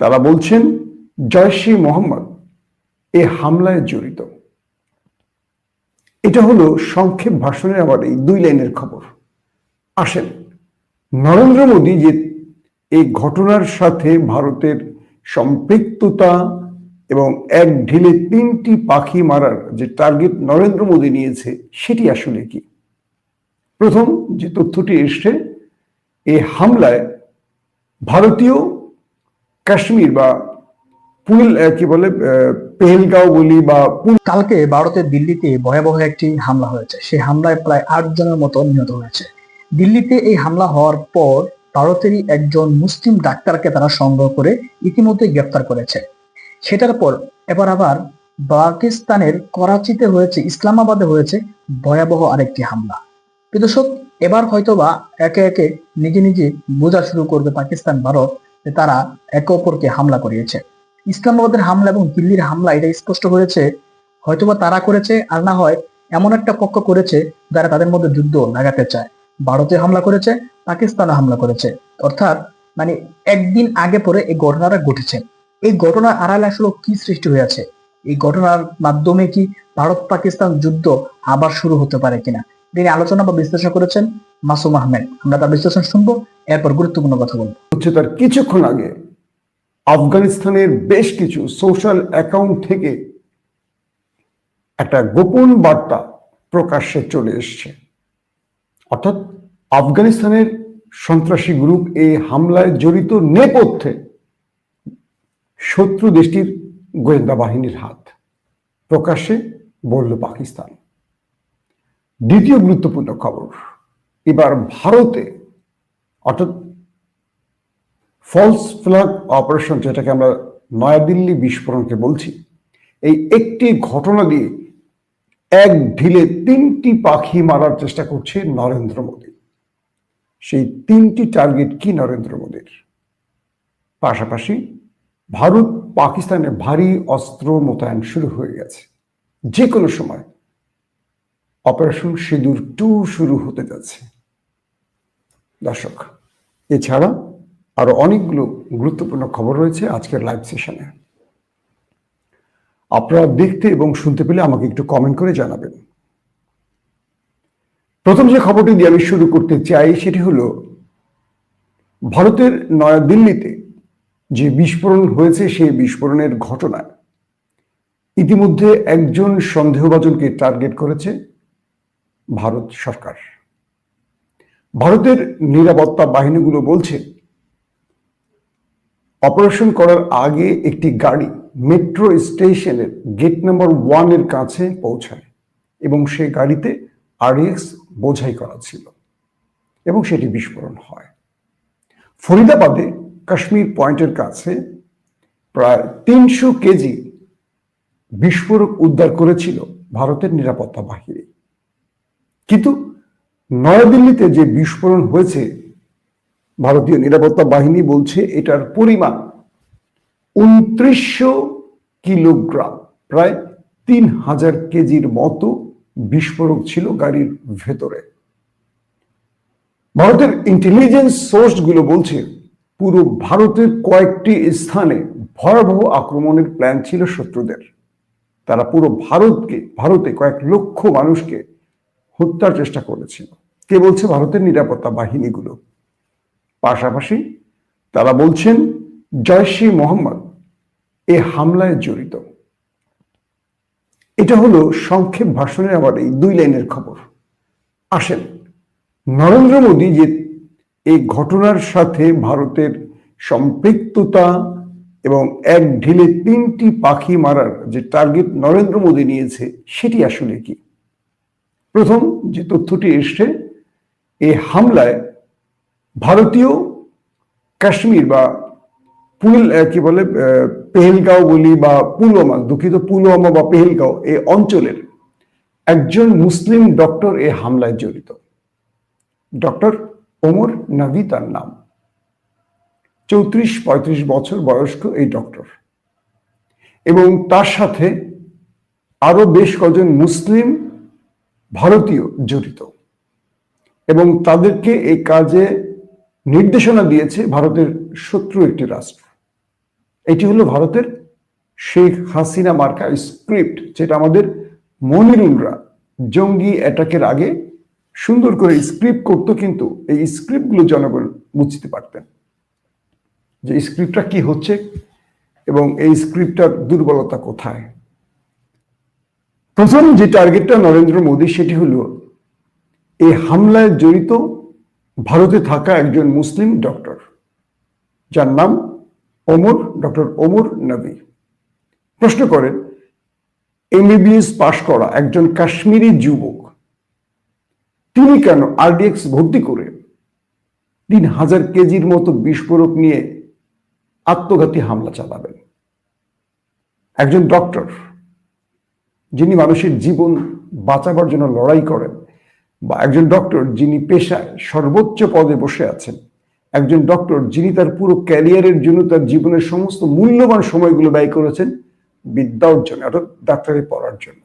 তারা বলছেন জয়শী মোহাম্মদ, এ হামলায় জড়িত। এটা হলো সংক্ষেপ ভাষণের আবার এই দুই লাইনের খবর। আসেন, নরেন্দ্র মোদী যে এই ঘটনার সাথে ভারতের সম্পৃক্ততা এবং এক ঢিলে তিনটি পাখি মারার যে টার্গেট নরেন্দ্র মোদী নিয়েছে, সেটি আসলে কি? প্রথম যে তথ্যটি এসছে এই হামলায় ভারতীয় কাশ্মীর বা পুল কি বলে পেহেলগাঁও বলি বা কালকে ভারতের দিল্লিতে ভয়াবহ একটি হামলা হয়েছে। সেই হামলায় প্রায় আট জনের মতো নিহত হয়েছে। দিল্লিতে এই হামলা হওয়ার পর ভারতেরই একজন মুসলিম ডাক্তারকে তারা সংগ্রহ করে ইতিমধ্যে গ্রেপ্তার করেছে। সেটার পর এবার আবার পাকিস্তানের করাচিতে হয়েছে, ইসলামাবাদে হয়েছে ভয়াবহ আরেকটি হামলা। দর্শক এবার হয়তোবা একে একে নিজে নিজে বোঝা শুরু করবে পাকিস্তান, ভারত। যে তারা একে অপরকে হামলা করিয়েছে। ইসলামাবাদের হামলা এবং দিল্লির হামলা, এটা স্পষ্ট হয়েছে, হয়তোবা তারা করেছে, আর না হয় এমন একটা পক্ষ করেছে যারা তাদের মধ্যে যুদ্ধ লাগাতে চায়। ভারতে হামলা করেছে পাকিস্তানে হামলা করেছে। অর্থাৎ মানে একদিন আগে পরে এই ঘটনাটা ঘটেছে। এই ঘটনার আড়ালে আসলে কি সৃষ্টি হয়েছে? এই ঘটনার মাধ্যমে কি ভারত পাকিস্তান যুদ্ধ আবার শুরু হতে পারে কিনা? তিনি আলোচনা বা বিশ্লেষণ করেছেন মাসুম আহমেদ। আমরা তার বিশ্লেষণ শুনব, এরপর গুরুত্বপূর্ণ কথা বলব। হচ্ছে তার কিছুক্ষণ আগে আফগানিস্তানের বেশ কিছু সোশ্যাল অ্যাকাউন্ট থেকে একটা গোপন বার্তা প্রকাশ্যে চলে এসছে। অর্থাৎ আফগানিস্তানের সন্ত্রাসী গ্রুপ এই হামলায় জড়িত নেপথ্যে শত্রু দেশটির গোয়েন্দা বাহিনীর হাত প্রকাশ্যে বলল পাকিস্তান। দ্বিতীয় গুরুত্বপূর্ণ খবর। এবার ভারতে, অর্থাৎ ফলস ফ্ল্যাগ অপারেশন যেটাকে আমরা নয়াদিল্লি বিস্ফোরণকে বলছি, এই একটি ঘটনা দিয়ে এক ঢিলে তিনটি পাখি মারার চেষ্টা করছে নরেন্দ্র মোদী। সেই তিনটি টার্গেট কি নরেন্দ্র মোদীর? পাশাপাশি ভারত পাকিস্তানে ভারী অস্ত্র মোতায়েন শুরু হয়ে গেছে। যে কোনো সময় অপারেশন সিঁদুর টু শুরু হতে যাচ্ছে। দর্শক, এছাড়া আরও অনেকগুলো গুরুত্বপূর্ণ খবর রয়েছে আজকের লাইভ সেশনে আপনারা দেখতে এবং শুনতে পেলে আমাকে একটু কমেন্ট করে জানাবেন। প্রথম যে খবরটি দিয়ে আমি শুরু করতে চাই সেটি হলো, ভারতের নয়াদিল্লিতে যে বিস্ফোরণ হয়েছে সেই বিস্ফোরণের ঘটনায় ইতিমধ্যে একজন সন্দেহভাজনকে টার্গেট করেছে ভারত সরকার। ভারতের নিরাপত্তা বাহিনীগুলো বলছে, অপারেশন করার আগে একটি গাড়ি মেট্রো স্টেশনের গেট নাম্বার ওয়ানের কাছে পৌঁছায় এবং সে গাড়িতে আরএক্স বোঝাই করা ছিল এবং সেটি বিস্ফোরণ হয়। ফরিদাবাদে কাশ্মীর পয়েন্টের কাছে প্রায় তিনশো কেজি বিস্ফোরক উদ্ধার করেছিল ভারতের নিরাপত্তা বাহিনী। কিন্তু নয়াদিল্লিতে যে বিস্ফোরণ হয়েছে, ভারতীয় নিরাপত্তা বাহিনী বলছে এটার পরিমাণ উনত্রিশশো কিলোগ্রাম, প্রায় তিন হাজার কেজির মতো বিস্ফোরক ছিল গাড়ির ভেতরে। ভারতের ইন্টেলিজেন্স সোর্সগুলো বলছে, পুরো ভারতের কয়েকটি স্থানে ভয়াবহ আক্রমণের প্ল্যান ছিল শত্রুদের। তারা পুরো ভারতকে, ভারতে কয়েক লক্ষ মানুষকে হত্যার চেষ্টা করেছিল। কে বলছে ভারতের নিরাপত্তা বাহিনীগুলো? পাশাপাশি তারা বলছেন জয়শী মোহাম্মদ, এ হামলায় জড়িত। এটা হলো সংক্ষেপ ভাষণের আবার এই দুই লাইনের খবর। আসেন, নরেন্দ্র মোদী যে এই ঘটনার সাথে ভারতের সম্পৃক্ততা এবং এক ঢিলে তিনটি পাখি মারার যে টার্গেট নরেন্দ্র মোদী নিয়েছে, সেটি আসলে কি? প্রথম যে তথ্যটি এসছে এই হামলায় ভারতীয় কাশ্মীর বা পুল কি বলে পেহেলগাঁও বলি বা পুলওয়ামা, দুঃখিত পুলওয়ামা বা পেহেলগাঁও, এই অঞ্চলের একজন মুসলিম ডক্টর এই হামলায় জড়িত। ডক্টর ওমর নাভি তার নাম। চৌত্রিশ, পঁয়ত্রিশ বছর বয়স্ক এই ডক্টর। এবং তার সাথে আরও বেশ কজন মুসলিম ভারতীয় জড়িত। এবং তাদেরকে এই কাজে নির্দেশনা দিয়েছে ভারতের শত্রু একটি রাষ্ট্র। এটি হলো ভারতের শেখ হাসিনা মার্কা স্ক্রিপ্ট, যেটা আমাদের মনিরুলরা জঙ্গি অ্যাটাকের আগে সুন্দর করে স্ক্রিপ্ট করতো, কিন্তু এই স্ক্রিপ্টগুলো জনগণ বুঝতে পারতেন যে স্ক্রিপ্টটা কি হচ্ছে এবং এই স্ক্রিপ্টটার দুর্বলতা কোথায়। প্রথম যে টার্গেটটা নরেন্দ্র মোদী, সেটি হলো এই হামলায় জড়িত ভারতে থাকা একজন মুসলিম ডক্টর, যার নাম ওমর, ডক্টর ওমর নবী। প্রশ্ন করেন, এমবিবিএস পাশ করা একজন কাশ্মীরি যুবক, তিনি কেন আরডিএক্স ভর্তি করে তিন হাজার কেজির মতো বিস্ফোরক নিয়ে আত্মঘাতী হামলা চালাবেন? একজন ডক্টর, যিনি মানুষের জীবন বাঁচাবার জন্য লড়াই করেন বা একজন ডক্টর যিনি পেশায় সর্বোচ্চ পদে বসে আছেন, একজন ডক্টর যিনি তার পুরো ক্যারিয়ারের জন্য তার জীবনের সমস্ত মূল্যবান সময়গুলো ব্যয় করেছেন বিদ্যা অর্জনে অর্থাৎ ডাক্তারি পড়ার জন্য।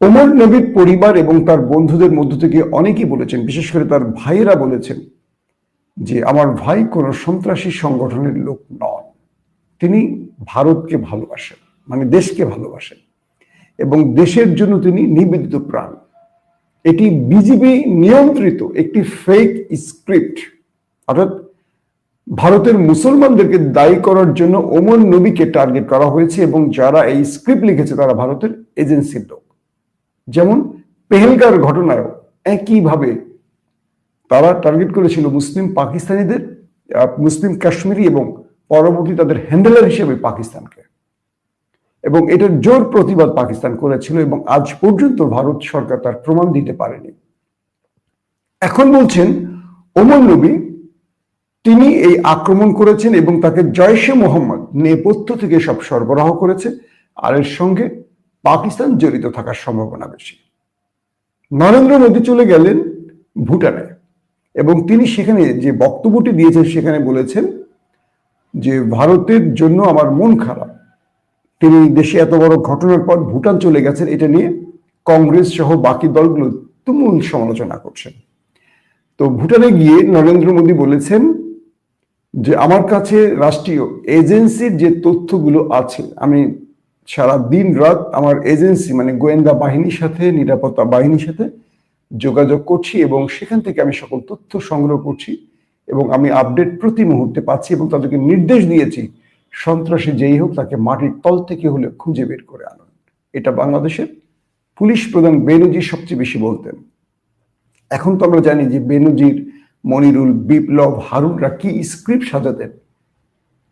ওমর নবীর পরিবার এবং তার বন্ধুদের মধ্য থেকে অনেকেই বলেছেন, বিশেষ করে তার ভাইয়েরা বলেছেন যে, আমার ভাই কোনো সন্ত্রাসী সংগঠনের লোক নন। তিনি ভারতকে ভালোবাসেন মানে দেশকে ভালোবাসেন এবং দেশের জন্য তিনি নিবেদিত প্রাণ। এটি বিজিবি নিয়ন্ত্রিত একটি ফেক স্ক্রিপ্ট অর্থাৎ ভারতের মুসলমানদেরকে দায়ী করার জন্য ওমর নবীকে টার্গেট করা হয়েছে এবং যারা এই স্ক্রিপ্ট লিখেছে তারা ভারতের এজেন্সির লোক। যেমন পেহেলগার ঘটনায়ও একইভাবে তারা টার্গেট করেছিল মুসলিম পাকিস্তানিদের মুসলিম কাশ্মীরি এবং পরবর্তী তাদের হ্যান্ডেলার হিসেবে পাকিস্তানকে। এবং এটার জোর প্রতিবাদ পাকিস্তান করেছিল এবং আজ পর্যন্ত ভারত সরকার তার প্রমাণ দিতে পারেনি। এখন বলছেন, ওমর নবী, তিনি এই আক্রমণ করেছেন এবং তাকে জয়শে মোহাম্মদ নেপথ্য থেকে সব সরবরাহ করেছে, আর এর সঙ্গে পাকিস্তান জড়িত থাকার সম্ভাবনা বেশি। নরেন্দ্র মোদী চলে গেলেন ভুটানে এবং তিনি সেখানে যে বক্তব্যটি দিয়েছেন সেখানে বলেছেন যে, ভারতের জন্য আমার মন খারাপ। তিনি দেশে এত বড় ঘটনার পর ভুটান চলে গেছেন, এটা নিয়ে কংগ্রেস সহ বাকি দলগুলো তুমুল সমালোচনা করছেন। তো ভুটানে গিয়ে নরেন্দ্র মোদী বলেছেন যে, আমার কাছে রাষ্ট্রীয় এজেন্সির যে তথ্যগুলো আছে, আমি সারা দিন রাত আমার এজেন্সি মানে গোয়েন্দা বাহিনীর সাথে, নিরাপত্তা বাহিনীর সাথে যোগাযোগ করছি এবং সেখান থেকে আমি সকল তথ্য সংগ্রহ করছি এবং আমি আপডেট প্রতি মুহূর্তে পাচ্ছি এবং তাদেরকে নির্দেশ দিয়েছি সন্ত্রাসী যেই হোক তাকে মাটির তল থেকে হলে খুঁজে বের করে আনুন। এটা বাংলাদেশের পুলিশ প্রধান বেনুজি সবচেয়ে বেশি বলতেন। এখন তো আমরা জানি যে বেনুজির, মনিরুল, বিপ্লব, হারুনরা কি স্ক্রিপ্ট সাজাতেন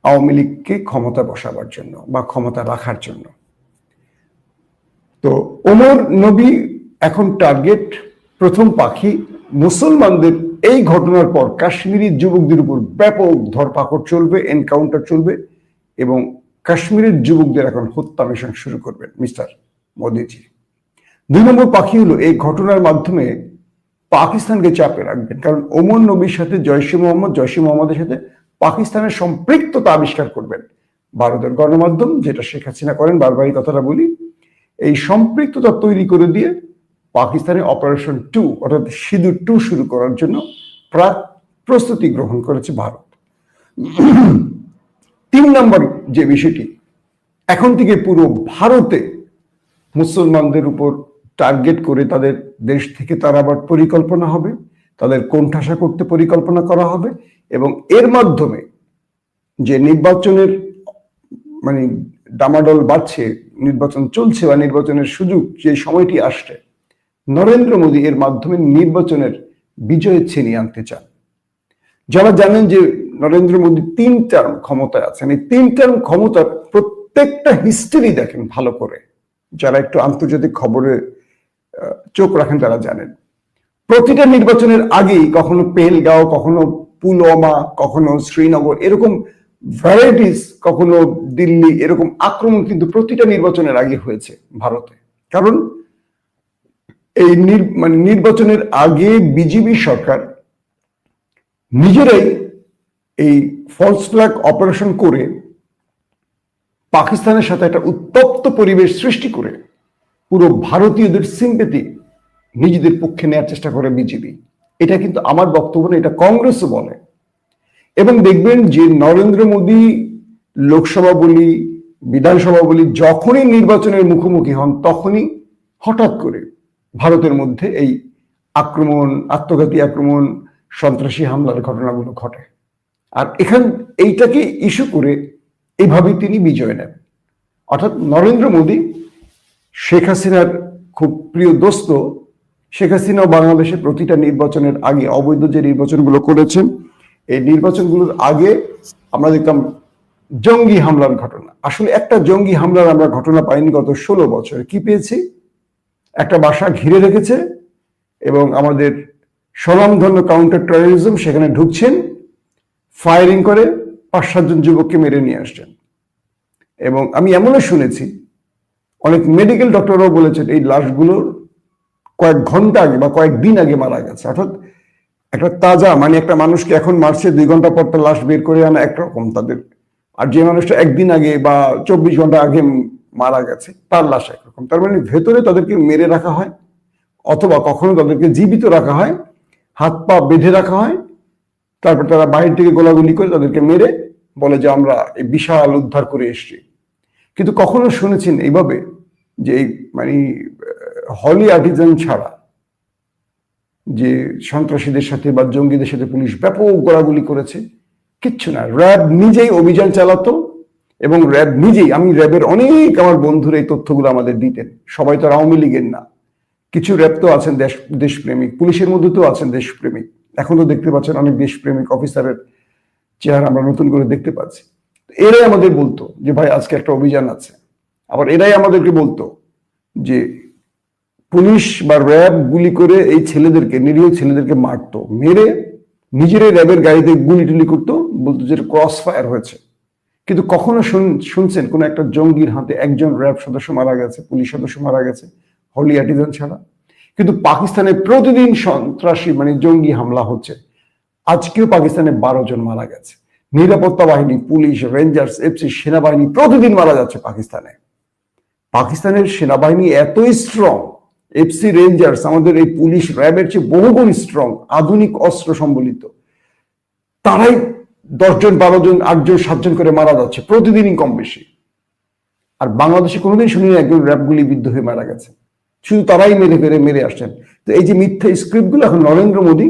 আওয়ামী লীগকে ক্ষমতা বসাবার জন্য বা ক্ষমতা রাখার জন্য। তো ওমর নবী এখন টার্গেট প্রথম পাখি। মুসলমানদের এই ঘটনার পর কাশ্মীরি যুবকদের উপর ব্যাপক ধরপাকড় চলবে, এনকাউন্টার চলবে। এবং কাশ্মীরের যুবকদের এখন হত্যা মিশন শুরু করবেন, মিস্টার মোদিজি। দুই নম্বর পাখি হলো এই ঘটনার মাধ্যমে পাকিস্তানকে চাপে রাখবেন, কারণ ওমর নবীর সাথে জয়সে মোহাম্মদ জয়সে মোহাম্মদের সাথে পাকিস্তানের সম্পৃক্ততা আবিষ্কার করবেন। ভারতের গণমাধ্যম, যেটা শেখ হাসিনা করেন বারবারই কথাটা বলি, এই সম্পৃক্ততা তৈরি করে দিয়ে পাকিস্তানে অপারেশন টু, অর্থাৎ সিঁদুর টু শুরু করার জন্য প্রাক প্রস্তুতি গ্রহণ করেছে ভারত। তিন নম্বর যে বিষয়টি, এখন থেকে পুরো ভারতে মুসলমানদের উপর টার্গেট করে তাদের দেশ থেকে তার আবার পরিকল্পনা হবে, তাদের কোণঠাসা করতে পরিকল্পনা করা হবে এবং এর মাধ্যমে যে নির্বাচনের মানে ডামাডোল বাড়ছে, নির্বাচন চলছে বা নির্বাচনের সুযোগ যে সময়টি আসছে, নরেন্দ্র মোদী এর মাধ্যমে নির্বাচনের বিজয় ছিনিয়ে আনতে চান। যারা জানেন যে নরেন্দ্র মোদী তিন টার্ম ক্ষমতায় আছেন। এই তিন টার্ম ক্ষমতার প্রত্যেকটা হিস্ট্রি দেখেন ভালো করে। যারা একটু আন্তর্জাতিক খবরে চোখ রাখেন তারা জানেন। প্রতিটা নির্বাচনের আগেই কখনো পেহেলগাঁও, কখনো পুলওয়ামা, কখনো শ্রীনগর, এরকম ভ্যারাইটিস কখনো দিল্লি, এরকম আক্রমণ কিন্তু প্রতিটা নির্বাচনের আগে হয়েছে ভারতে। কারণ এই মানে নির্বাচনের আগে বিজেপি সরকার নিজেরাই এই ফলস ফ্ল্যাগ অপারেশন করে পাকিস্তানের সাথে একটা উত্তপ্ত পরিবেশ সৃষ্টি করে পুরো ভারতীয়দের সিম্পেতি নিজেদের পক্ষে নেওয়ার চেষ্টা করে বিজেপি। এটা কিন্তু আমার বক্তব্য না, এটা কংগ্রেসও বলে। এবং দেখবেন যে নরেন্দ্র মোদী লোকসভা বলি, বিধানসভা বলি যখনই নির্বাচনের মুখোমুখি হন তখনই হঠাৎ করে ভারতের মধ্যে এই আক্রমণ, আত্মঘাতী আক্রমণ, সন্ত্রাসী হামলার ঘটনাগুলো ঘটে। আর এখান, এইটাকে ইস্যু করে এইভাবেই তিনি বিজয় নেন। অর্থাৎ নরেন্দ্র মোদী, শেখ হাসিনার খুব প্রিয় দোস্ত, শেখ হাসিনাও বাংলাদেশের প্রতিটা নির্বাচনের আগে অবৈধ যে নির্বাচনগুলো করেছেন, এই নির্বাচনগুলোর আগে আমরা দেখতাম জঙ্গি হামলার ঘটনা। আসলে একটা জঙ্গি হামলার আমরা ঘটনা পাইনি গত ষোলো বছর। কি পেয়েছি? একটা বাসা ঘিরে রেখেছে এবং আমাদের স্বনামধন্য কাউন্টার টেরোরিজম সেখানে ঢুকছেন। ফায়ারিং করে পাঁচ সাতজন যুবককে মেরে নিয়ে আসছেন। এবং আমি এমনও শুনেছি, অনেক মেডিকেল ডক্টররাও বলেছেন, এই লাশগুলোর কয়েক ঘণ্টা আগে বা কয়েক দিন আগে মারা গেছে। অর্থাৎ একটা তাজা মানে একটা মানুষকে এখন মারছে, দুই ঘণ্টা পর তার লাশ বের করে আনা একরকম তাদের। আর যে মানুষটা একদিন আগে বা চব্বিশ ঘণ্টা আগে মারা গেছে, তার লাশ একরকম। তার মানে ভেতরে তাদেরকে মেরে রাখা হয়, অথবা কখনো তাদেরকে জীবিত রাখা হয় হাত পা বেঁধে রাখা হয় তারপর তারা বাহির থেকে গোলাগুলি করে তাদেরকে মেরে বলে যে আমরা এই বিশাল উদ্ধার করে এসছি। কিন্তু কখনো শুনেছেন এইভাবে যে মানে হলি আর্টিজান ছাড়া যে সন্ত্রাসীদের সাথে বা জঙ্গিদের সাথে পুলিশ ব্যাপক গোলাগুলি করেছে, কিচ্ছু না। র্যাব নিজেই অভিযান চালাতো এবং র্যাব নিজেই, আমি র্যাবের অনেক আমার বন্ধুরা এই তথ্যগুলো আমাদের দিতেন। সবাই তো আওয়ামী লীগের না। কিছু র্যাব তো আছেন দেশ, দেশপ্রেমিক, পুলিশের মধ্যে তো আছেন দেশপ্রেমিক। এখন তো দেখতে পাচ্ছেন অনেক দেশপ্রেমিক অফিসারের চেহারা আমরা নতুন করে দেখতে পাচ্ছি। এরাই আমাদের বলতো যে, ভাই, আজকে একটা অভিযান আছে। আবার এরাই আমাদেরকে বলতো যে, পুলিশ বা র্যাব গুলি করে এই ছেলেদেরকে, নিরীহ ছেলেদেরকে মারতো, মেরে নিজেরাই র্যাবের গাড়িতে গুলি টুলি করতো, বলতো যে ক্রস ফায়ার হয়েছে। কিন্তু কখনো শুন- শুনছেন কোন একটা জঙ্গির হাতে একজন র্যাব সদস্য মারা গেছে, পুলিশ সদস্য মারা গেছে, হলি আর্টিজান ছাড়া? কিন্তু পাকিস্তানে প্রতিদিন সন্ত্রাসী মানে জঙ্গি হামলা হচ্ছে। আজকেও পাকিস্তানে বারো জন মারা গেছে। নিরাপত্তা বাহিনী, পুলিশ, রেঞ্জার্স, এফসি, সেনাবাহিনী প্রতিদিন মারা যাচ্ছে পাকিস্তানে। পাকিস্তানের সেনাবাহিনী এতই স্ট্রং এফসি, রেঞ্জার্স, আমাদের এই পুলিশ র্যাবের চেয়ে বহুগুণ স্ট্রং আধুনিক অস্ত্র সম্বলিত। তারাই দশজন বারো জন আটজন সাতজন করে মারা যাচ্ছে প্রতিদিনই কম বেশি আর বাংলাদেশে কোনোদিন শুনিনি একজন র্যাব গুলি বিদ্ধ হয়ে মারা গেছে। শুধু তারাই মেরে ফেরে, মেরে আসছেন। তো এই যে মিথ্যা স্ক্রিপ্টগুলো এখন নরেন্দ্র মোদী,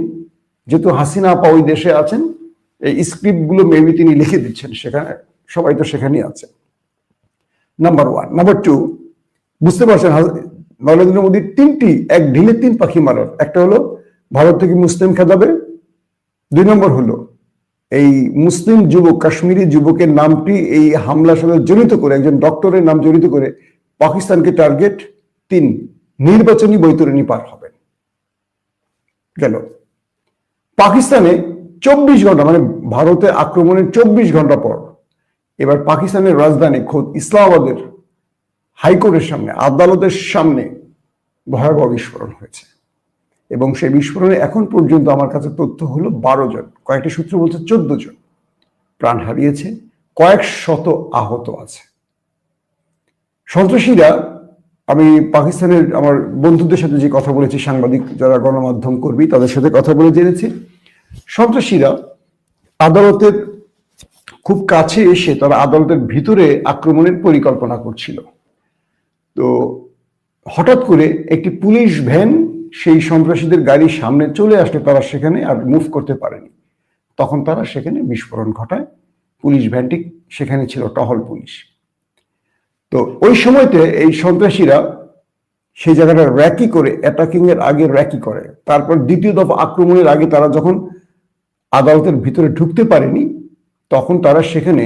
যেহেতু হাসিনা আপা ওই দেশে আছেন, এই স্ক্রিপ্টগুলো মেবি তিনি লিখে দিচ্ছেন সেখানে, সবাই তো সেখানেই আছে। নাম্বার ওয়ান নাম্বার টু বুঝতে পারছেন নরেন্দ্র মোদীর তিনটি, এক ঢিলে তিন পাখি মারার। একটা হলো ভারত থেকে মুসলিম খেদাবে দুই নম্বর হলো এই মুসলিম যুবক, কাশ্মীরি যুবকের নামটি এই হামলার সাথে জড়িত করে, একজন ডক্টরের নাম জড়িত করে পাকিস্তানকে টার্গেট তিন। নির্বাচনী বৈতরণী পার হবেন। গেল। পাকিস্তানে চব্বিশ ঘণ্টা মানে ভারতে আক্রমণের চব্বিশ ঘণ্টা পর, এবার পাকিস্তানের রাজধানী খোদ ইসলামাবাদের হাইকোর্টের সামনে, আদালতের সামনে ভয়াবহ বিস্ফোরণ হয়েছে। এবং সেই বিস্ফোরণে এখন পর্যন্ত আমার কাছে তথ্য হলো বারো জন, কয়েকটি সূত্র বলছে চোদ্দ জন প্রাণ হারিয়েছে, কয়েক শত আহত আছে। সন্ত্রাসীরা আমি পাকিস্তানের আমার বন্ধুদের সাথে যে কথা বলেছি, সাংবাদিক যারা গণমাধ্যম কর্মী, তাদের সাথে কথা বলে জেনেছি। সন্ত্রাসীরা আদালতের খুব কাছে এসে তারা আদালতের ভিতরে আক্রমণের পরিকল্পনা করছিল। তো হঠাৎ করে একটি পুলিশ ভ্যান সেই সন্ত্রাসীদের গাড়ির সামনে চলে আসলে তারা সেখানে আর মুভ করতে পারেনি। তখন তারা সেখানে বিস্ফোরণ ঘটায়। পুলিশ ভ্যানটি সেখানে ছিল টহল পুলিশ। তো ওই সময়তে এই সন্ত্রাসীরা সেই জায়গাটা র্যাকি করে অ্যাটাকিং এর আগে র্যাকি করে। তারপর দ্বিতীয় দফা আক্রমণের আগে তারা যখন আদালতের ভিতরে ঢুকতে পারেনি, তখন তারা সেখানে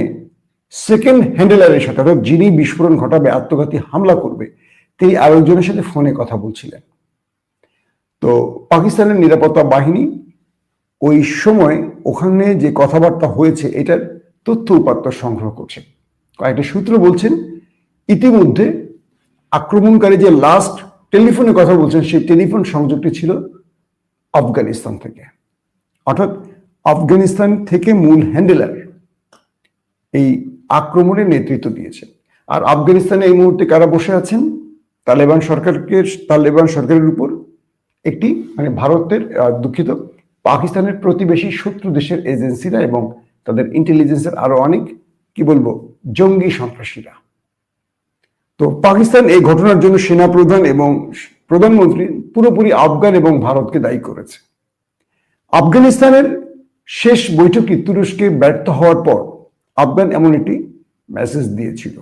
সেকেন্ড হ্যান্ডেলারের সাথে, অর্থাৎ যিনি বিস্ফোরণ ঘটাবে, আত্মঘাতী হামলা করবে, তিনি আরেকজনের সাথে ফোনে কথা বলছিলেন। তো পাকিস্তানের নিরাপত্তা বাহিনী ওই সময় ওখানে যে কথাবার্তা হয়েছে, এটার তথ্য উপাত্ত সংগ্রহ করছে। কয়েকটা সূত্র বলছেন ইতিমধ্যে আক্রমণকারী যে লাস্ট টেলিফোনে কথা বলছেন, সেই টেলিফোন সংযোগটি ছিল আফগানিস্তান থেকে। অর্থাৎ আফগানিস্তান থেকে মূল হ্যান্ডেলার এই আক্রমণের নেতৃত্ব দিয়েছে। আর আফগানিস্তানে এই মুহূর্তে কারা বসে আছেন? তালেবান সরকারকে, তালেবান সরকারের উপর একটি মানে ভারতের দুঃখিত, পাকিস্তানের প্রতিবেশী শত্রু দেশের এজেন্সিরা এবং তাদের ইন্টেলিজেন্সের আরও অনেক, কি বলব, জঙ্গি সন্ত্রাসীরা। তো পাকিস্তান এই ঘটনার জন্য সেনাপ্রধান এবং প্রধানমন্ত্রী পুরোপুরি আফগান এবং ভারতকে দায়ী করেছে। আফগানিস্তানের শেষ বৈঠকে তুরস্কে ব্যর্থ হওয়ার পর আফগান এমন একটি মেসেজ দিয়েছিল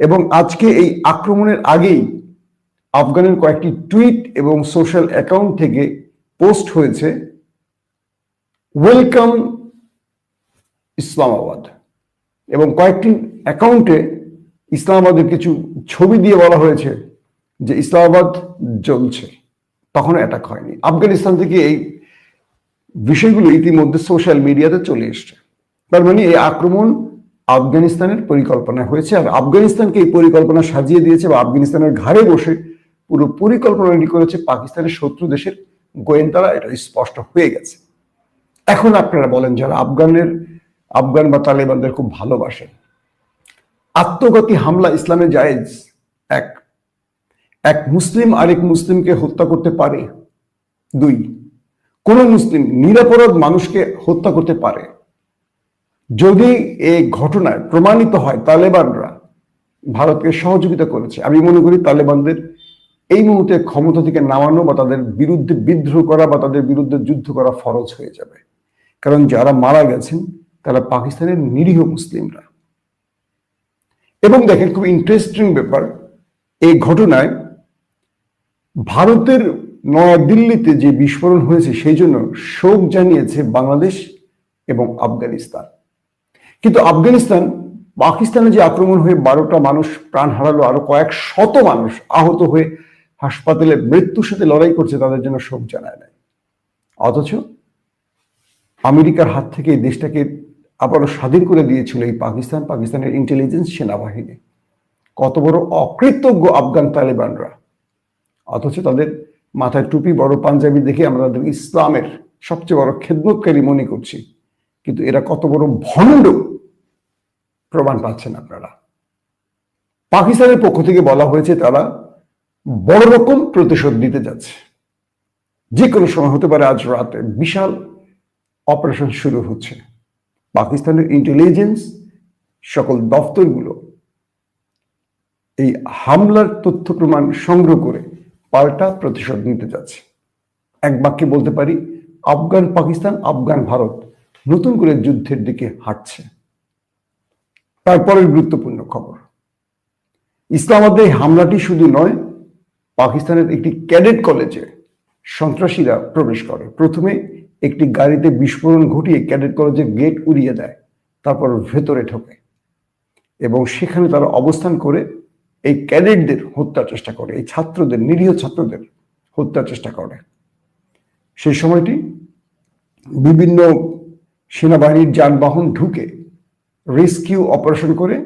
এবং আজকে এই আক্রমণের আগেই আফগানের কয়েকটি টুইট এবং সোশ্যাল অ্যাকাউন্ট থেকে পোস্ট হয়েছে ওয়েলকাম ইসলামাবাদ এবং কয়েকটি অ্যাকাউন্টে ইসলামাবাদের কিছু ছবি দিয়ে বলা হয়েছে যে ইসলামাবাদ জ্বলছে তখন অ্যাটাক হয়নি। আফগানিস্তান থেকে এই বিষয়গুলো ইতিমধ্যে সোশ্যাল মিডিয়াতে চলে এসছে। তার মানে এই আক্রমণ আফগানিস্তানের পরিকল্পনা হয়েছে, আর আফগানিস্তানকে এই পরিকল্পনা সাজিয়ে দিয়েছে বা আফগানিস্তানের ঘাড়ে বসে পুরো পরিকল্পনা রেডি করেছে পাকিস্তানের শত্রু দেশের গোয়েন্দারা, এটা স্পষ্ট হয়ে গেছে। এখন আপনারা বলেন যারা আফগানের, আফগান বা তালেবানদের খুব ভালোবাসেন আত্মঘাতী হামলা ইসলামে জায়েজ। এক। এক মুসলিম আরেক মুসলিমকে হত্যা করতে পারে। দুই। কোন মুসলিম নিরাপরাধ মানুষকে হত্যা করতে পারে। যদি এই ঘটনায় প্রমাণিত হয় তালেবানরা ভারতকে সহযোগিতা করেছে, আমি মনে করি তালেবানদের এই মুহূর্তে ক্ষমতা থেকে নামানো বা তাদের বিরুদ্ধে বিদ্রোহ করা বা তাদের বিরুদ্ধে যুদ্ধ করা ফরজ হয়ে যাবে। কারণ যারা মারা গেছেন, তারা পাকিস্তানের নিরীহ মুসলিমরা। এবং দেখেন খুব ইন্টারেস্টিং ব্যাপার, এই ঘটনায় ভারতের নয়াদিল্লিতে যে বিস্ফোরণ হয়েছে, সেই জন্য শোক জানিয়েছে বাংলাদেশ এবং আফগানিস্তান। কিন্তু আফগানিস্তান, পাকিস্তানে যে আক্রমণ হয়ে বারোটা মানুষ প্রাণ হারালো, আরও কয়েক শত মানুষ আহত হয়ে হাসপাতালে মৃত্যুর সাথে লড়াই করছে, তাদের জন্য শোক জানায় নাই। অথচ আমেরিকার হাত থেকে দেশটাকে আবারও স্বাধীন করে দিয়েছিল এই পাকিস্তান, পাকিস্তানের ইন্টেলিজেন্স সেনাবাহিনী। কত বড় অকৃতজ্ঞ আফগান তালেবানরা। অথচ তাদের মাথায় টুপি, বড় পাঞ্জাবি দেখে আমরা তাদের ইসলামের সবচেয়ে বড় খেদমতকারী মনে করছি। কিন্তু এরা কত বড় ভণ্ড প্রমাণ পাচ্ছেন আপনারা। পাকিস্তানের পক্ষ থেকে বলা হয়েছে তারা বড় রকম প্রতিশোধ নিতে যাচ্ছে। যে কোনো সময় হতে পারে আজ রাতে বিশাল অপারেশন শুরু হচ্ছে। পাকিস্তানের ইন্টেলিজেন্স সকল দফতরগুলো এই হামলার তথ্য প্রমাণ সংগ্রহ করে পাল্টা প্রতিশোধ নিতে যাচ্ছে। এক বাক্যে বলতে পারি, আফগান পাকিস্তান, আফগান ভারত নতুন করে যুদ্ধের দিকে হাঁটছে। তারপরের গুরুত্বপূর্ণ খবর, ইসলামাবাদে এই হামলাটি শুধু নয়, পাকিস্তানের একটি ক্যাডেট কলেজে সন্ত্রাসীরা প্রবেশ করে। প্রথমে একটি গাড়িতে বিস্ফোরণ ঘটিয়ে ক্যাডেট কলেজের গেট উড়িয়ে দেয়, তারপর ভেতরে ঢোকে এবং সেখানে তারা অবস্থান করে এই ক্যাডেটদের হত্যার চেষ্টা করে, এই ছাত্রদের, নিরীহ ছাত্রদের হত্যার চেষ্টা করে। সেই সময়টি বিভিন্ন সেনাবাহিনীর যানবাহন ঢুকে রেস্কিউ অপারেশন করে,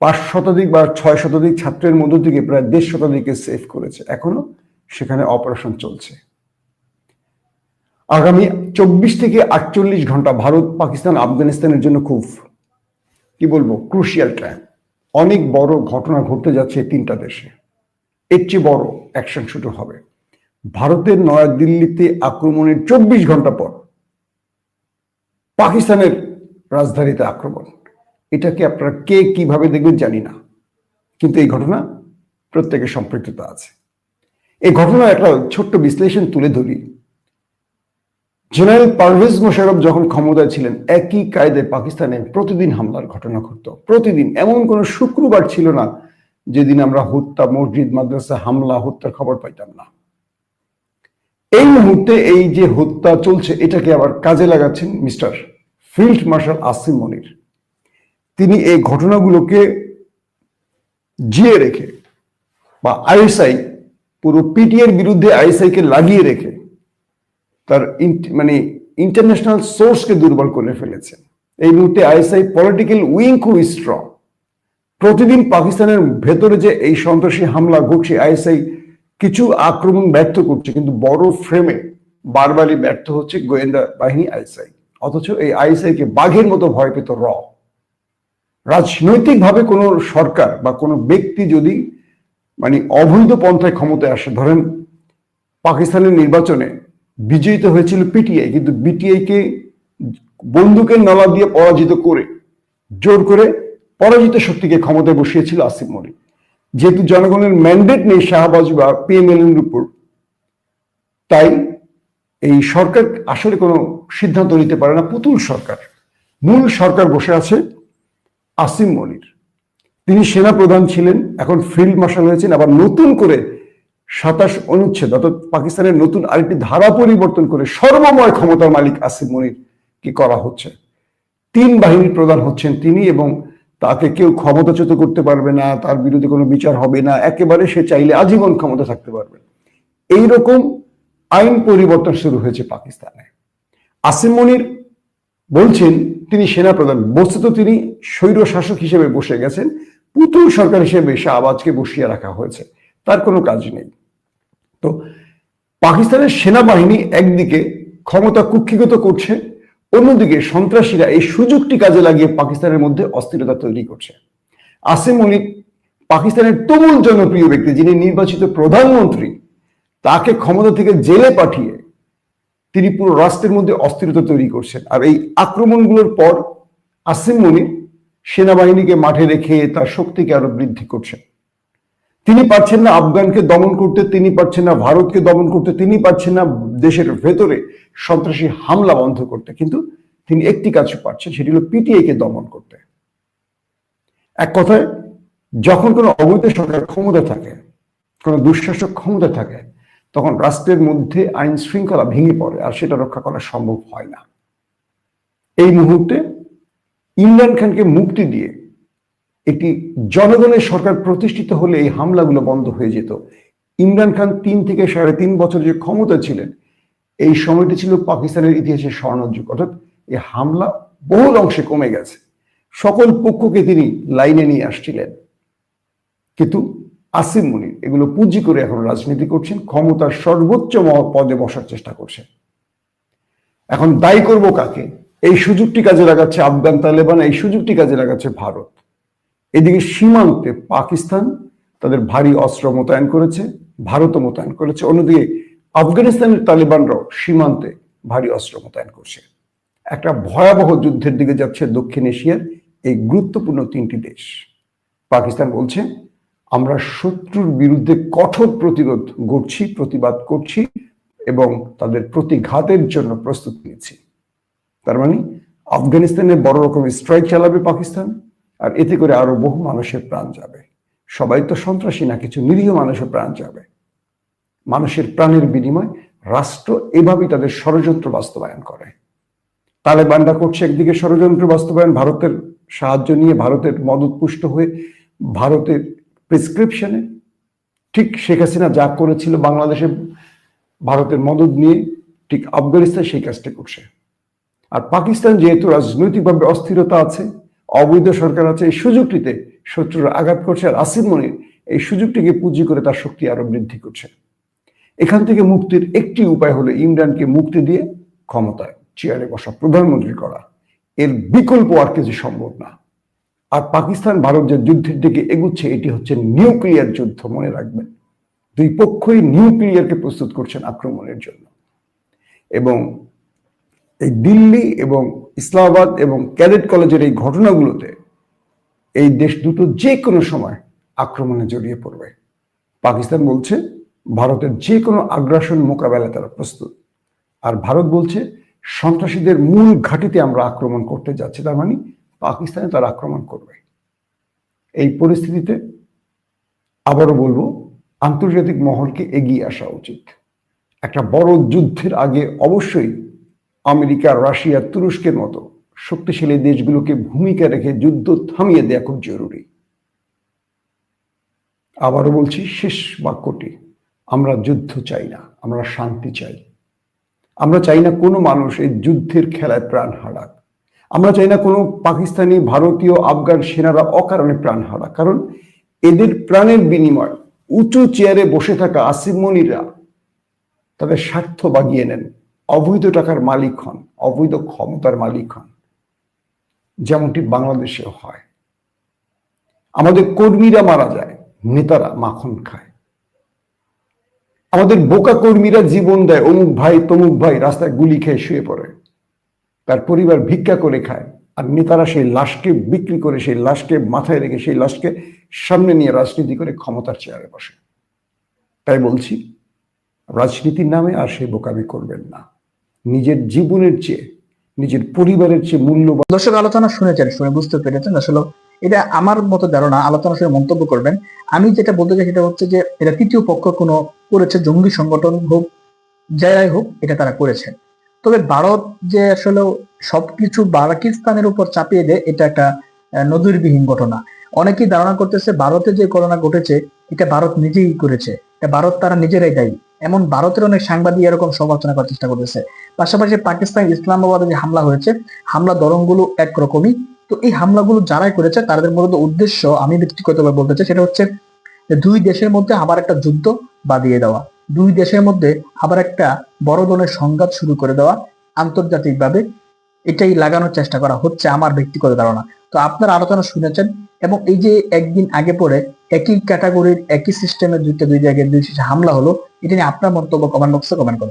পাঁচ শতাধিক বা ছয় শতাধিক ছাত্রের মধ্য থেকে প্রায় দেড় শতাধিককে সেভ করেছে। এখনও সেখানে অপারেশন চলছে। আগামী চব্বিশ থেকে আটচল্লিশ ঘণ্টা ভারত, পাকিস্তান, আফগানিস্তানের জন্য খুব, কি বলব ক্রুশিয়াল টাইম অনেক বড় ঘটনা ঘটতে যাচ্ছে তিনটা দেশে। এর চেয়ে বড় অ্যাকশন শুরু হবে। ভারতের নয়াদিল্লিতে আক্রমণের চব্বিশ ঘণ্টা পর পাকিস্তানের রাজধানীতে আক্রমণ। এটাকে আপনারা কে কীভাবে দেখবেন জানি না। কিন্তু এই ঘটনা প্রত্যেকের সম্পৃক্ততা আছে। এই ঘটনার একটা ছোট্ট বিশ্লেষণ তুলে ধরি। জেনারেল পারভেজ মোশারফ যখন ক্ষমতায় ছিলেন, একই কায়দায় পাকিস্তানে প্রতিদিন হামলার ঘটনা ঘটত। প্রতিদিন। এমন কোন শুক্রবার ছিল না যেদিন আমরা হত্যা, মসজিদ, মাদ্রাসা, হামলা, হত্যার খবর পাইতাম না। এই মুহূর্তে এই যে হত্যা চলছে, এটাকে আবার কাজে লাগাচ্ছেন mister field marshal Asim Munir. তিনি এই ঘটনাগুলোকে জিয়ে রেখে বা আইএসআই, পুরো পিটিএর বিরুদ্ধে আইএসআই কে লাগিয়ে রেখে তার মানে ইন্টারন্যাশনাল সোর্সকে দুর্বল করে ফেলেছে। এই মুহূর্তে আইএসআই পলিটিক্যাল উইং খুব স্ট্রং প্রতিদিন পাকিস্তানের ভেতরে যে এই সন্ত্রাসী হামলা ঘটছে, আইএসআই কিছু আক্রমণ ব্যর্থ করছে, কিন্তু বড় ফ্রেমে বারবারই ব্যর্থ হচ্ছে গোয়েন্দা বাহিনী আইএসআই। অথচ এই আইএসআই কে বাঘের মতো ভয় পেত র। রাজনৈতিকভাবে কোনো সরকার বা কোনো ব্যক্তি যদি মানে অবৈধ পন্থায় ক্ষমতায় আসে, ধরেন পাকিস্তানের নির্বাচনে বিজয়িত হয়েছিল পিটিআই, কিন্তু বিটিআই কে বন্দুকের নলা দিয়ে পরাজিত করে, জোর করে পরাজিত শক্তিকে ক্ষমতায় বসিয়েছিল আসিফ মনির যেহেতু জনগণের ম্যান্ডেট নেই শাহবাজ বা পিএমএল এর উপর, তাই এই সরকার আসলে কোনো সিদ্ধান্ত নিতে পারে না। পুতুল সরকার, মূল সরকার বসে আছে আসিম মনির। তিনি সেনা প্রধান ছিলেন, এখন ফিল্ড মার্শাল হয়েছেন, আবার নতুন করে সাতাশ অনুচ্ছেদ, অর্থাৎ পাকিস্তানের নতুন আরেকটি ধারা পরিবর্তন করে সর্বময় ক্ষমতার মালিক আসিম মনির কি করা হচ্ছে? তিন বাহিনীর প্রধান হচ্ছেন তিনি এবং তাকে কেউ ক্ষমতাচ্যুত করতে পারবে না, তার বিরুদ্ধে কোনো বিচার হবে না, একেবারে সে চাইলে আজীবন ক্ষমতা থাকতে পারবে এইরকম আইন পরিবর্তন শুরু হয়েছে পাকিস্তানে। আসিম মনির বলছেন, তিনি সেনা প্রধান বস্তুত তিনি স্বৈর শাসক হিসেবে বসে গেছেন, পুতুল সরকার হিসেবে শাহবাজকে বসিয়ে রাখা হয়েছে। তার কোনো কাজ নেই। তো পাকিস্তানের সেনাবাহিনী একদিকে ক্ষমতা কুক্ষিগত করছে, অন্যদিকে সন্ত্রাসীরা এই সুযোগটি কাজে লাগিয়ে পাকিস্তানের মধ্যে অস্থিরতা তৈরি করছে। আসিম মনির পাকিস্তানের তুমুল জনপ্রিয় ব্যক্তি যিনি নির্বাচিত প্রধানমন্ত্রী, তাকে ক্ষমতা থেকে জেলে পাঠিয়ে তিনি পুরো রাষ্ট্রের মধ্যে অস্থিরতা তৈরি করছেন। আর এই আক্রমণগুলোর পর আসিম মনির সেনাবাহিনীকে মাঠে রেখে তার শক্তিকে আরও বৃদ্ধি করছেন। তিনি পারছেন না আফগানকে দমন করতে, তিনি পারছেন না ভারতকে দমন করতে, তিনি পারছেন না দেশের ভেতরে সন্ত্রাসী হামলা বন্ধ করতে। কিন্তু তিনি একটি কাজ পারছেন, সেটি হলো পিটিআই কে দমন করতে। এক কথায়, যখন কোনো অবৈধ সরকার ক্ষমতা থাকে, কোনো দুঃশাসক ক্ষমতা থাকে, তখন রাষ্ট্রের মধ্যে আইন শৃঙ্খলা ভেঙে পড়ে, আর সেটা রক্ষা করা সম্ভব হয় না। এই মুহূর্তে ইমরান খানকে মুক্তি দিয়ে একটি জনগণের সরকার প্রতিষ্ঠিত হলে এই হামলাগুলো বন্ধ হয়ে যেত। ইমরান খান তিন থেকে সাড়ে তিন বছর যে ক্ষমতা ছিলেন, এই সময়টি ছিল পাকিস্তানের ইতিহাসে স্বর্ণযুগ। অর্থাৎ এই হামলা বহুল অংশে কমে গেছে। সকল পক্ষকে তিনি লাইনে নিয়ে আসছিলেন। কিন্তু আসিম মুনির এগুলো পুঁজি করে এখন রাজনীতি করছেন, ক্ষমতার সর্বোচ্চ পদে বসার চেষ্টা করছেন। এখন দায়ী করব কাকে? এই সুযোগটি কাজে লাগাচ্ছে আফগান তালেবান, এই সুযোগটি কাজে লাগাচ্ছে ভারত। এদিকে সীমান্তে পাকিস্তান তাদের ভারী অস্ত্র মোতায়েন করেছে, ভারতও মোতায়েন করেছে। অন্যদিকে আফগানিস্তানের তালেবানরাও সীমান্তে ভারী অস্ত্র মোতায়েন করছে। একটা ভয়াবহ যুদ্ধের দিকে যাচ্ছে দক্ষিণ এশিয়ার এই গুরুত্বপূর্ণ তিনটি দেশ। পাকিস্তান বলছে, আমরা শত্রুর বিরুদ্ধে কঠোর প্রতিরোধ গড়ছি, প্রতিবাদ করছি এবং তাদের প্রতিঘাতের জন্য প্রস্তুত নিয়েছি তার মানে আফগানিস্তানে বড় রকম স্ট্রাইক চালাবে পাকিস্তান। আর এতে করে আরও বহু মানুষের প্রাণ যাবে। সবাই তো সন্ত্রাসী না, কিছু নিরীহ মানুষের প্রাণ যাবে। মানুষের প্রাণের বিনিময় রাষ্ট্র এভাবেই তাদের ষড়যন্ত্র বাস্তবায়ন করে। তালেবানরা করছে একদিকে ষড়যন্ত্র বাস্তবায়ন, ভারতের সাহায্য নিয়ে ভারতের মদতপুষ্ট হয়ে ভারতের প্রেসক্রিপশনে। ঠিক শেখ হাসিনা যা করেছিল বাংলাদেশে ভারতের মদত নিয়ে, ঠিক আফগানিস্তান সেই কাজটা করছে। আর পাকিস্তান যেহেতু রাজনৈতিকভাবে অস্থিরতা আছে অবৈধ সরকার আছে এই সুযোগটিতে শত্রুরা আঘাত করছে আর আসিম মনির এই সুযোগটিকে পুঁজি করে তার শক্তি আরও বৃদ্ধি করছে। এখান থেকে মুক্তির একটি উপায় হলো ইমরানকে মুক্তি দিয়ে ক্ষমতায় চেয়ারে বসা প্রধানমন্ত্রী করা। এর বিকল্প আর কিছু সম্ভব না। আর পাকিস্তান ভারত যে যুদ্ধের দিকে এগুচ্ছে, এটি হচ্ছে নিউক্লিয়ার যুদ্ধ মনে রাখবেন। দুই পক্ষই নিউক্লিয়ারকে প্রস্তুত করছেন আক্রমণের জন্য। এবং এই দিল্লি এবং ইসলামাবাদ এবং ক্যাডেট কলেজের এই ঘটনাগুলোতে এই দেশ দুটো যে কোনো সময় আক্রমণে জড়িয়ে পড়বে। পাকিস্তান বলছে ভারতের যে কোনো আগ্রাসন মোকাবেলায় তারা প্রস্তুত। আর ভারত বলছে সন্ত্রাসীদের মূল ঘাঁটিতে আমরা আক্রমণ করতে যাচ্ছি, তার মানে পাকিস্তানে তারা আক্রমণ করবে। এই পরিস্থিতিতে আবারও বলব, আন্তর্জাতিক মহলকে এগিয়ে আসা উচিত। একটা বড় যুদ্ধের আগে অবশ্যই আমেরিকা, রাশিয়া, তুরস্কের মতো শক্তিশালী দেশগুলোকে ভূমিকা রেখে যুদ্ধ থামিয়ে দেওয়া খুব জরুরি। আবারও বলছি, শেষ বাক্যটি, আমরা যুদ্ধ চাই না, আমরা শান্তি চাই। আমরা চাই না কোনো মানুষ এই যুদ্ধের খেলায় প্রাণ হারাক। আমরা চাই না কোনো পাকিস্তানি, ভারতীয়, আফগান সেনারা অকারণে প্রাণ হারাক। কারণ এদের প্রাণের বিনিময় উঁচু চেয়ারে বসে থাকা আসিম মনিরা তাদের স্বার্থ বাগিয়ে নেন। অবৈধ টাকার মালিক হন, অবৈধ ক্ষমতার মালিক হন, যেমনটি বাংলাদেশেও হয়। আমাদের কর্মীরা মারা যায়, নেতারা মাখন খায়। আমাদের বোকা কর্মীরা জীবন দেয়, অমুক ভাই, তমুক ভাই রাস্তায় গুলি খেয়ে শুয়ে পড়ে। তার পরিবার ভিক্ষা করে খায়, আর নেতারা সেই লাশকে বিক্রি করে, সেই লাশকে মাথায় রেখে, সেই লাশকে সামনে নিয়ে রাজনীতি করে ক্ষমতার চেয়ারে বসে। তাই বলছি, রাজনীতির নামে আর সেই বোকামি করবেন না। নিজের জীবনের চেয়ে, নিজের পরিবারের চেয়ে মূল্যবান। দর্শক, আলোচনা শুনেছেন শুনে বুঝতে পেরেছেন। আসলে এটা আমার মতো ধারণা, আলোচনা শুনে মন্তব্য করবেন। আমি যেটা বলতে চাই সেটা হচ্ছে যে, এটা তৃতীয় পক্ষ কোনো করেছে, জঙ্গি সংগঠন হোক, যাই হোক, এটা তারা করেছে। তবে ভারত যে আসলে সবকিছু পাকিস্তানের উপর চাপিয়ে দেয়, এটা একটা নজিরবিহীন ঘটনা। অনেকেই ধারণা করতেছে, ভারতে যে ঘটনা ঘটেছে, এটা ভারত নিজেই করেছে। এটা ভারত তারা নিজেরাই দায়ী। এমন ভারতের অনেক সাংবাদিক এরকম সমালোচনা করার চেষ্টা করতেছে। পাশাপাশি পাকিস্তান ইসলামাবাদে যে হামলা হয়েছে, হামলা দরঙ্গুলো একরকমই। তো এই হামলাগুলো যারাই করেছে, তাদের মূলত উদ্দেশ্য আমি ব্যক্তিগতভাবে বলতে চাই, সেটা হচ্ছে দুই দেশের মধ্যে আবার একটা যুদ্ধ বাদিয়ে দেওয়া। দুই দেশের মধ্যে আবার একটা বড় ধরনের সংঘাত শুরু করে দেওয়া আন্তর্জাতিকভাবে। এটাই লাগানোর চেষ্টা করা হচ্ছে আমার ব্যক্তিগত ধারণা। তো আপনার আলোচনা শুনেছেন এবং এই যে একদিন আগে পরে একই ক্যাটাগরির, একই সিস্টেমের দুইটা দুই জায়গায় দুই হামলা হলো এটা নিয়ে আপনার মন্তব্য কমেন্ট বক্সে কমেন্ট করুন।